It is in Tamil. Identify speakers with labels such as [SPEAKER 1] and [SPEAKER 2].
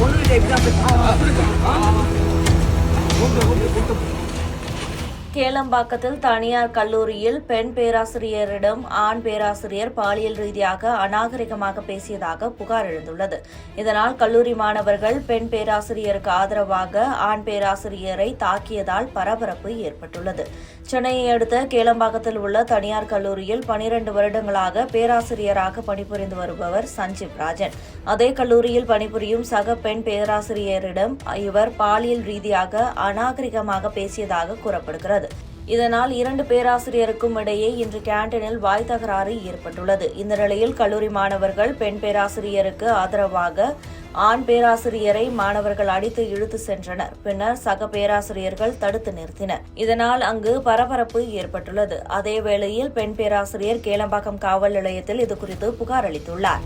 [SPEAKER 1] 오늘 내비한테 다. 왔어. 아. 뭔데, 뭔데, 뭔데. கேளம்பாக்கத்தில் தனியார் கல்லூரியில் பெண் பேராசிரியரிடம் ஆண் பேராசிரியர் பாலியல் ரீதியாக அநாகரிகமாக பேசியதாக புகார் எழுந்துள்ளது. இதனால் கல்லூரி மாணவர்கள் பெண் பேராசிரியருக்கு ஆதரவாக ஆண் பேராசிரியரை தாக்கியதால் பரபரப்பு ஏற்பட்டுள்ளது. சென்னையை அடுத்த கேளம்பாக்கத்தில் உள்ள தனியார் கல்லூரியில் பனிரண்டு வருடங்களாக பேராசிரியராக பணிபுரிந்து வருபவர் சஞ்சீவ் ராஜன். அதே கல்லூரியில் பணிபுரியும் சக பெண் பேராசிரியரிடம் இவர் பாலியல் ரீதியாக அநாகரிகமாக பேசியதாக கூறப்படுகிறது. இதனால் இரண்டு பேராசிரியருக்கும் இடையே இன்று கேண்டீனில் வாய் தகராறு ஏற்பட்டுள்ளது. இந்த நிலையில் கல்லூரி மாணவர்கள் பெண் பேராசிரியருக்கு ஆதரவாக ஆண் பேராசிரியரை மாணவர்கள் அடித்து இழுத்து சென்றனர். பின்னர் சக பேராசிரியர்கள் தடுத்து நிறுத்தினர். இதனால் அங்கு பரபரப்பு ஏற்பட்டுள்ளது. அதே வேளையில் பெண் பேராசிரியர் கேளம்பாக்கம் காவல் நிலையத்தில் இதுகுறித்து புகார் அளித்துள்ளார்.